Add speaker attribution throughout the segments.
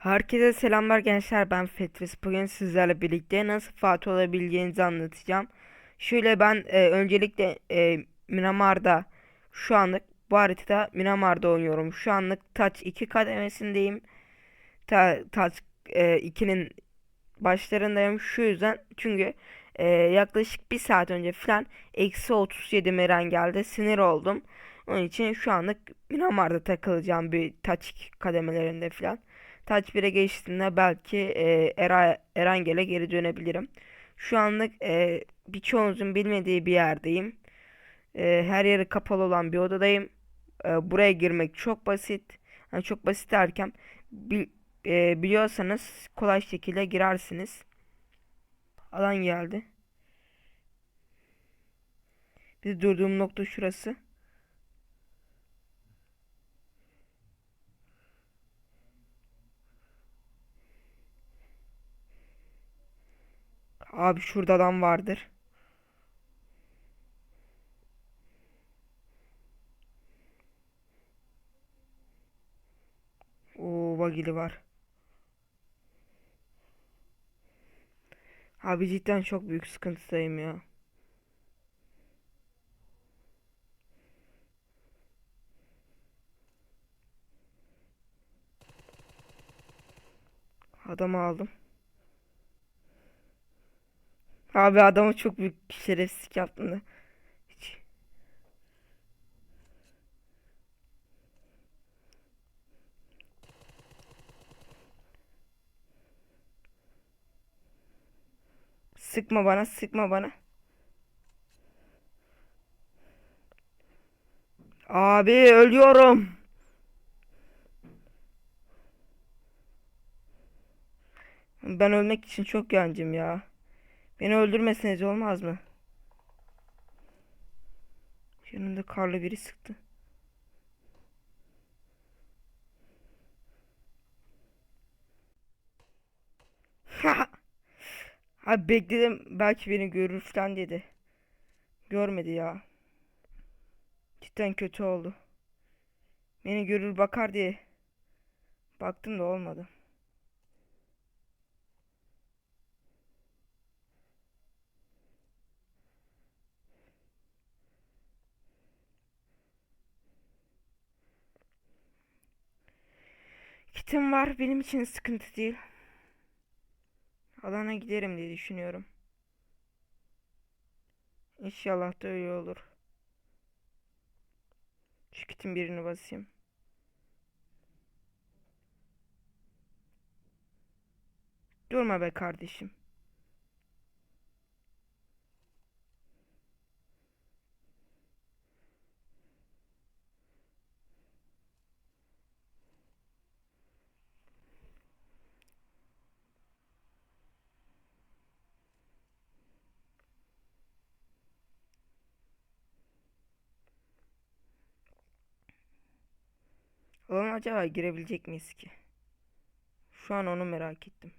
Speaker 1: Herkese selamlar gençler ben Fetris. Bugün sizlerle birlikte nasıl Fatih olabileceğinizi anlatacağım. Şöyle ben e, öncelikle e, Miramar'da şu anlık bu haritada Miramar'da oynuyorum. Şu anlık Touch 2 kademesindeyim. Ta, Touch e, 2'nin başlarındayım. Şu yüzden çünkü e, yaklaşık bir saat önce falan eksi 37 meren geldi. Sinir oldum. Onun için şu anlık Miramar'da takılacağım bir Touch 2 kademelerinde falan. 1'e geçtiğinde belki e, Era, Erangel'e geri dönebilirim. Şu anlık e, birçoğunuzun bilmediği bir yerdeyim. E, her yeri kapalı olan bir odadayım. E, buraya girmek çok basit. Yani çok basit derken bil- e, biliyorsanız kolay şekilde girersiniz. Alan geldi. Biz durduğum nokta şurası. Abi şurada adam vardır. Oo bagili var. Abi cidden çok büyük sıkıntıdayım ya. Adamı aldım. Abi adamı çok büyük şerefsizlik yaptın da. Sıkma bana, sıkma bana. Abi ölüyorum. Ben ölmek için çok gencim ya. Beni öldürmeseniz olmaz mı? Yanında karlı biri sıktı. Abi bekledim belki beni görür falan dedi. Görmedi ya. Cidden kötü oldu. Beni görür bakar diye. Baktım da olmadı. Kitim var benim için sıkıntı değil. Alana giderim diye düşünüyorum. İnşallah da öyle olur. Şu birini basayım. Durma be kardeşim. Alana acaba girebilecek miyiz ki? Şu an onu merak ettim.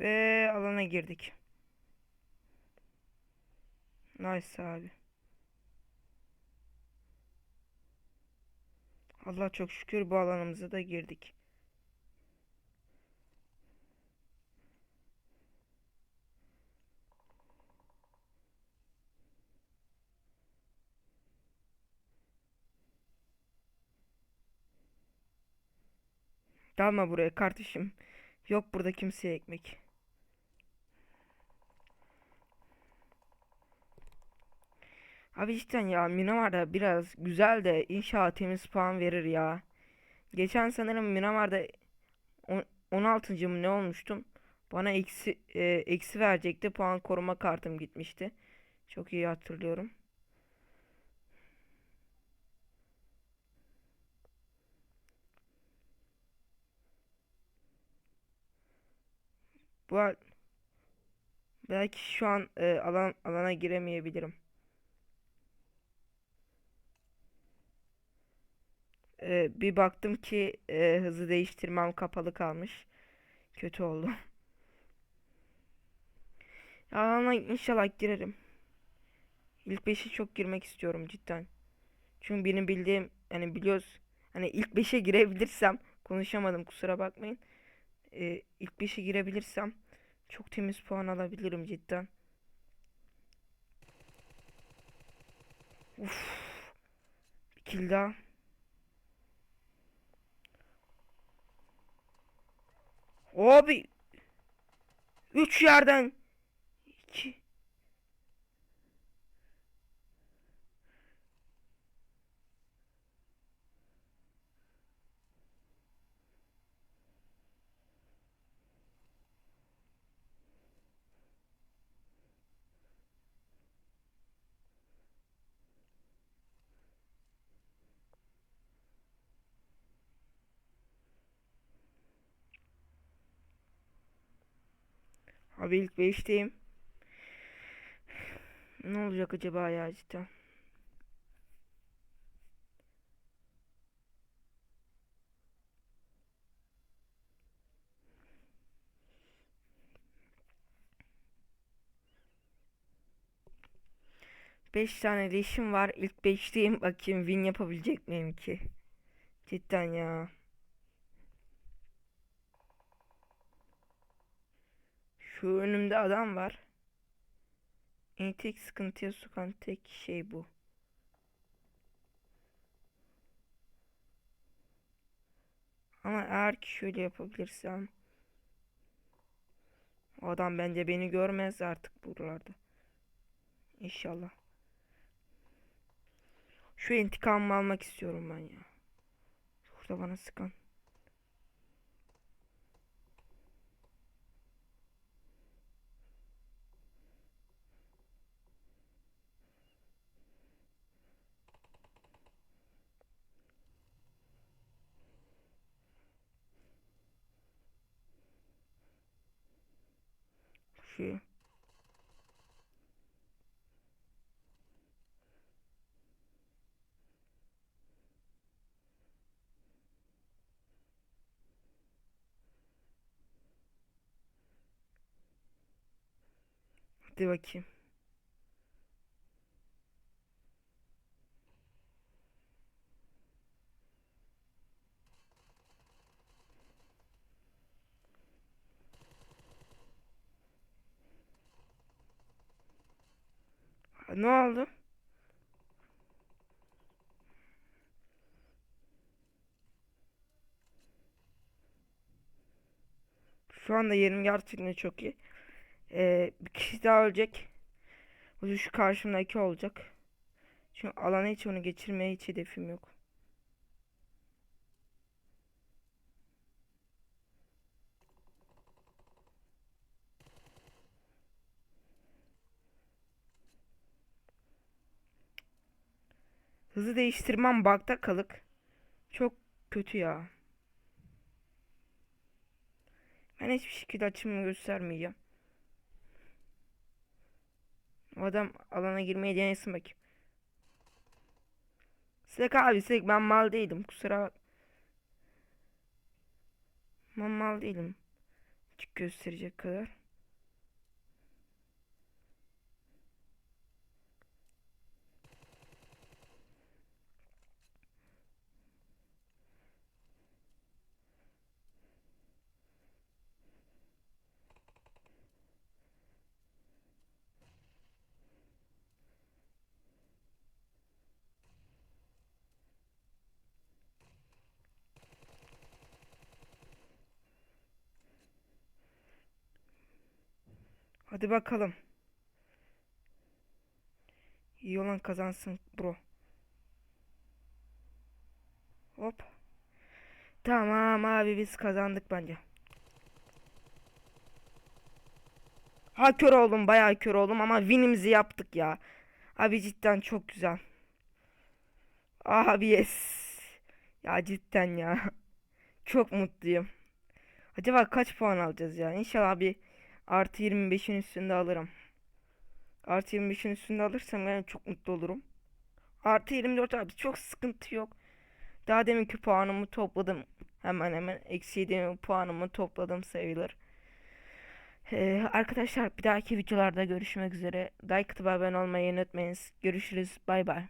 Speaker 1: Ve alana girdik. Nice abi. Allah çok şükür bu alanımıza da girdik. Dalma buraya kardeşim. Yok burada kimseye ekmek. Abi cidden ya Minamar'da biraz güzel de inşallah temiz puan verir ya. Geçen sanırım Minamar'da on- 16. mı ne olmuştum? Bana eksi e, eksi verecekti. Puan koruma kartım gitmişti. Çok iyi hatırlıyorum. Bu ar- belki şu an e, alan alana giremeyebilirim. E, bir baktım ki e, hızı değiştirmem kapalı kalmış. Kötü oldu. Alana inşallah girerim. İlk 5'e çok girmek istiyorum cidden. Çünkü benim bildiğim yani biliyoruz hani ilk 5'e girebilirsem konuşamadım kusura bakmayın. Ee, ilk 5'e girebilirsem çok temiz puan alabilirim cidden. Uf. Bir kill daha. Abi 3 yerden 2 Abi ilk 5'teyim. Ne olacak acaba ya cidden? Beş tane leşim var. İlk beşteyim. Bakayım win yapabilecek miyim ki? Cidden ya. Şu önümde adam var. En tek sıkıntıya sokan tek şey bu. Ama eğer ki şöyle yapabilirsem adam bence beni görmez artık buralarda. İnşallah. Şu intikamımı almak istiyorum ben ya. Şurada bana sıkan. Şu. Hadi bakayım. Ne oldu? Şu anda yerim gerçekten çok iyi. Ee, bir kişi daha ölecek. Da şu karşımdaki olacak. Çünkü alana hiç onu geçirmeye hiç hedefim yok. Hızı değiştirmem bakta kalık. Çok kötü ya. Ben hiçbir şekilde açımı göstermeyeceğim. O adam alana girmeye denesin bakayım. Sek abi sek ben mal değilim kusura bak. Ben mal değilim. Açık gösterecek kadar. Hadi bakalım. İyi olan kazansın bro. Hop. Tamam abi biz kazandık bence. Ha kör oldum bayağı kör oldum ama winimizi yaptık ya. Abi cidden çok güzel. Abi yes. Ya cidden ya. Çok mutluyum. Acaba kaç puan alacağız ya? İnşallah bir artı 25'in üstünde alırım. Artı 25'in üstünde alırsam yani çok mutlu olurum. Artı 24 abi çok sıkıntı yok. Daha deminki puanımı topladım. Hemen hemen eksi 7 puanımı topladım sayılır. Ee, arkadaşlar bir dahaki videolarda görüşmek üzere. Like atıp abone olmayı unutmayınız. Görüşürüz. Bay bay.